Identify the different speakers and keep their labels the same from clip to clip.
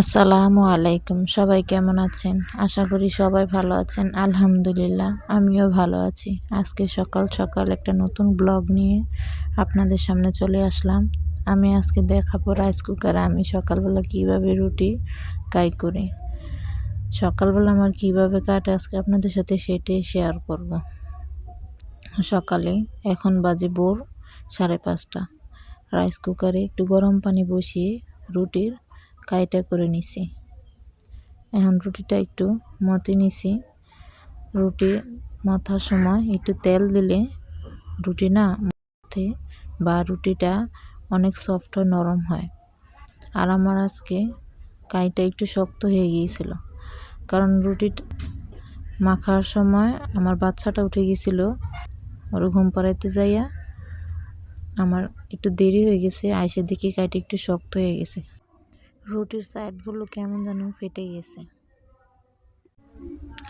Speaker 1: আসসালামু আলাইকুম। সবাই কেমন আছেন? আশা করি সবাই ভালো আছেন। আলহামদুলিল্লাহ, আমিও ভালো আছি। আজকে সকাল সকাল একটা নতুন ব্লগ নিয়ে আপনাদের সামনে চলে আসলাম। আমি আজকে দেখাবো রাইস কুকারে আমি সকালবেলা কীভাবে রুটি কাই করি। সকালবেলা আমার কীভাবে কাটে আজকে আপনাদের সাথে সেটাই শেয়ার করব। সকালে এখন বাজে ভোর সাড়ে পাঁচটা। রাইস কুকারে একটু গরম পানি বসিয়ে রুটির কাইটা করে নিছি। এখন রুটিটা একটু মতে নিছি। রুটি মথার সময় একটু তেল দিলে রুটি না মথে বা রুটিটা অনেক সফট ও নরম হয়। আর আমার আজকে কাইটা একটু শক্ত হয়ে গিয়েছিল। কারণ রুটি মাখার সময় আমার বাচ্চাটা উঠে গিয়েছিল ওর ঘুম পাড়াইতে যাইয়া। আমার একটু দেরি হয়ে গেছে, আইসে দেখি কাইটা একটু শক্ত হয়ে গেছে। রুটির সাইডগুলো কেমন যেন ফেটে গেছে।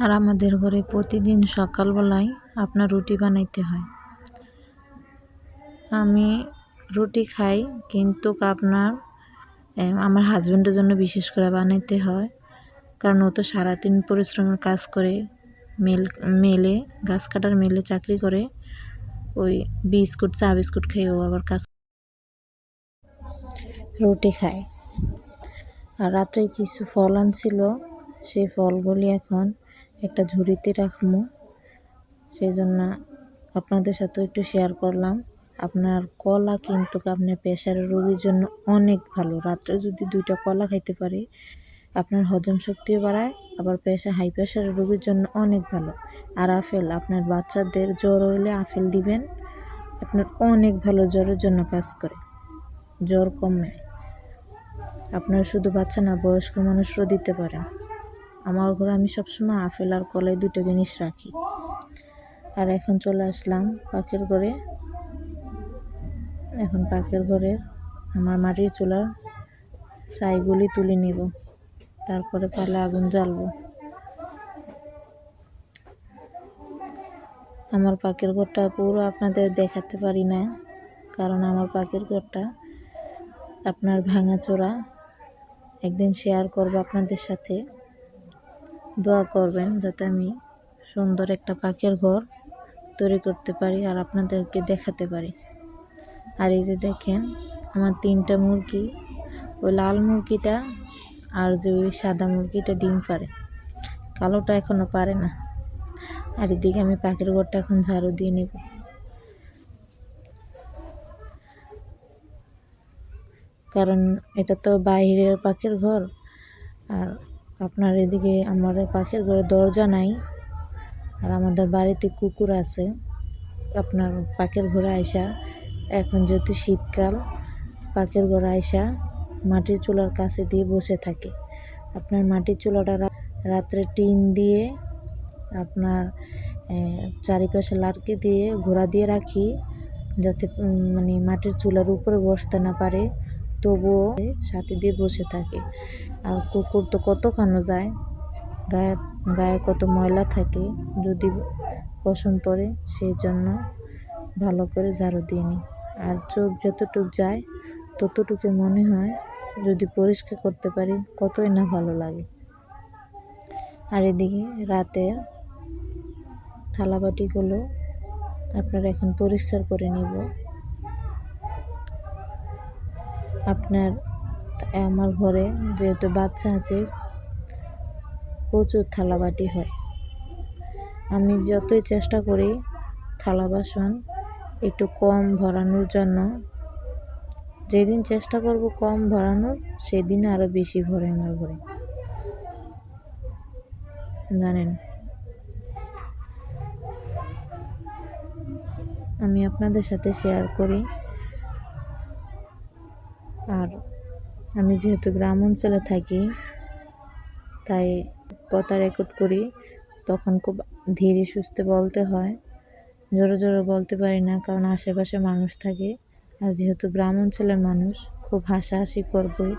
Speaker 1: আর আমাদের ঘরে প্রতিদিন সকালবেলায় আপনার রুটি বানাইতে হয়। আমি রুটি খাই, কিন্তু আপনার আমার হাজব্যান্ডের জন্য বিশেষ করে বানাইতে হয়। কারণ ও তো সারাদিন পরিশ্রমের কাজ করে, মেল, মেলে, গাছ কাটার মেলে চাকরি করে, ওই বিস্কুট, চা বিস্কুট খেয়ে ও আবার কাজ রুটি খায়। আর রাত্রে কিছু ফল আনছিল, সেই ফলগুলি এখন একটা ঝুড়িতে রাখব সেই জন্য আপনাদের সাথেও একটু শেয়ার করলাম। আপনার কলা কিন্তু আপনার প্রেশারের রোগীর জন্য অনেক ভালো। রাত্রে যদি দুইটা কলা খাইতে পারে, আপনার হজম শক্তিও বাড়ায়, আবার প্রেশার হাই প্রেশারের রোগীর জন্য অনেক ভালো। আর আপেল, আপনার বাচ্চাদের জ্বর হইলে আপেল দিবেন, আপনার অনেক ভালো জ্বরের জন্য কাজ করে। জ্বর কমে। আপনারা শুধু বাচ্চা না, বয়স্ক মানুষরাও দিতে পারেন। আমার ঘরে আমি সবসময় আপেল আর কলাই দুটো জিনিস রাখি। আর এখন চলে আসলাম পাখির ঘরে। এখন পাখির ঘরের আমার মাটির চুলার ছাইগুলি তুলে নিব। তারপরে পালে আগুন জ্বালবো। আমার পাখির ঘরটা পুরো আপনাদের দেখাতে পারি না, কারণ আমার পাখির ঘরটা আপনার ভাঙাচোরা একদিন শেয়ার করব আপনাদের সাথে। দোয়া করবেন যাতে আমি সুন্দর একটা পাখির ঘর তৈরি করতে পারি আর আপনাদেরকে দেখাতে পারি। আর এই যে দেখেন, আমার তিনটা মুরগি, ওই লাল মুরগিটা আর যে ওই সাদা মুরগিটা ডিম পারে কালোটা এখনও পারে না। আর এদিকে আমি পাখির ঘরটা এখন ঝাড়ু দিয়ে নেব। কারণ এটা তো বাইরের পাখির ঘর। আর আপনার এদিকে আমার পাখির ঘরে দরজা নাই। আর আমাদের বাড়িতে কুকুর আছে। আপনার পাখির ঘরে আইসা, এখন যেহেতু শীতকাল, পাখির ঘরে আইসা মাটির চুলার কাছে দিয়ে বসে থাকে। আপনার মাটির চুলাটা রাত্রে টিন দিয়ে, আপনার চারিপাশে লাড়কি দিয়ে, ঘোড়া দিয়ে রাখি, যাতে মানে মাটির চুলার উপরে বসতে না পারে। তবুও সাথে দিয়ে বসে থাকে। আর কুকুর তো কতখানো যায়, গায়ে গায়ে কত ময়লা থাকে, যদি পশম পড়ে, সেই জন্য ভালো করে ঝাড়ু দিয়ে নিই আর চোখ যতটুক যায়, ততটুকু মনে হয় যদি পরিষ্কার করতে পারি, কতই না ভালো লাগে। আর এদিকে রাতের থালাবাটিগুলো আপনারা এখন পরিষ্কার করে নিব। আপনার আমার ঘরে যেহেতু বাচ্চা আছে, প্রচুর থালা বাটি হয়। আমি যতই চেষ্টা করি থালা বাসন একটু কম ভরানোর জন্য, যেদিন চেষ্টা করব কম ভরানোর, সেদিন আরও বেশি ভরে আমার ঘরে। জানেন, আমি আপনাদের সাথে শেয়ার করি। আর আমি যেহেতু গ্রাম অঞ্চলে থাকি, তাই কথা রেকর্ড করি, তখন খুব ধীরে সুস্থে বলতে হয়। জোরে জোরে বলতে পারি না, কারণ আশেপাশে মানুষ থাকে। আর যেহেতু গ্রাম অঞ্চলের মানুষ, খুব হাসাহাসি করবে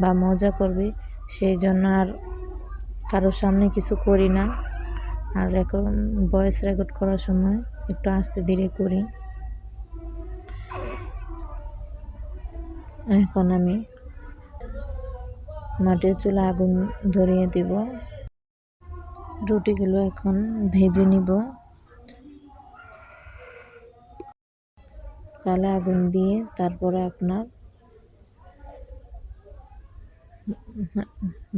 Speaker 1: বা মজা করবে, সেই জন্য আর কারোর সামনে কিছু করি না। আর রেকর্ড ভয়েস রেকর্ড করার সময় একটু আস্তে ধীরে করি। এখন আমি মাটির চুলা আগুন ধরিয়ে দিব। রুটিগুলো এখন ভেজে নিব। পালে আগুন দিয়ে তারপরে আপনার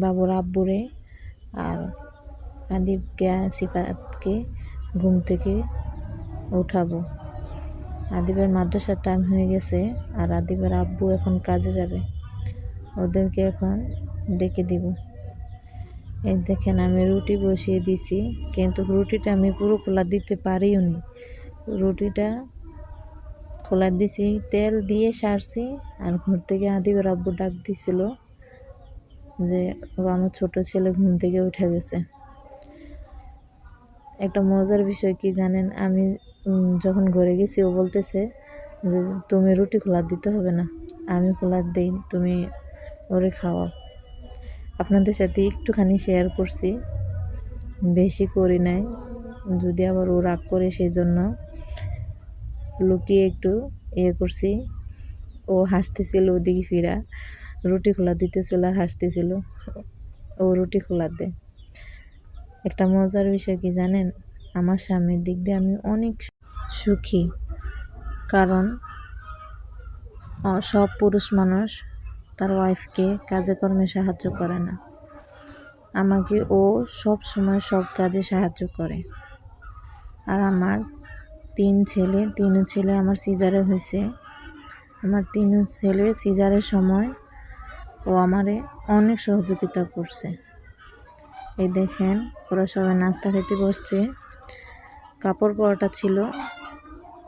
Speaker 1: বাবুর আব্বুরে আর আদিবকে, সিফাতকে ঘুম থেকে উঠাবো। আদিবের মাদ্রাসার টাইম হয়ে গেছে আর আদিবের আব্বু এখন কাজে যাবে। ওদেরকে এখন ডেকে দিব। এই দেখেন, আমি রুটি বসিয়ে দিছি, কিন্তু রুটিটা আমি পুরো খোলা দিতে পারিও নি। রুটিটা খোলা দিছি, তেল দিয়ে সারছি, আর ঘর থেকে আদিবের আব্বু ডাক দিছিল যে, ও আমার ছোট ছেলে ঘুম থেকে উঠে গেছে। একটা মজার বিষয় কি জানেন? আমি যখন ঘরে গেছি, ও বলতেছে যে, তুমি রুটি খোলা দিতে হবে না। আমি খোলা দিই, তুমি ওরে খাওয়াও। আপনাদের সাথে একটুখানি শেয়ার করছি। বেশি করি নাই। যদি আবার ও রাগ করে সেই জন্য লুকিয়ে একটু ইয়ে করছি। ও হাসতেছিল ওদিকে ফিরা। রুটি খোলা দিতেছিল আর হাসতেছিল। ও রুটি খোলা দে। একটা মজার বিষয় কি জানেন? আমার স্বামীর দিক দিয়ে আমি অনেক সুখী। কারণ সব পুরুষ মানুষ তার ওয়াইফকে কাজে কর্মে সাহায্য করে না। আমাকে ও সব সময় সব কাজে সাহায্য করে। আর আমার তিন ছেলে তিন ছেলে আমার সিজারে হয়েছে। আমার তিন ছেলে সিজারের সময় ও আমারে অনেক সহযোগিতা করছে। এই দেখেন, ওরা সবাই নাস্তা খেতে বসছে। কাপড় পরাটা ছিল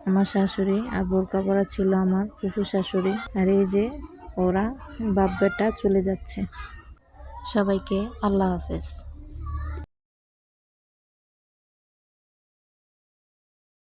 Speaker 1: আমার শাশুড়ি আর বোরকা পরা ছিল আমার ফুফু শাশুড়ি। আর এই যে ওরা বাপ বেটা চলে যাচ্ছে। সবাইকে আল্লাহ হাফেজ।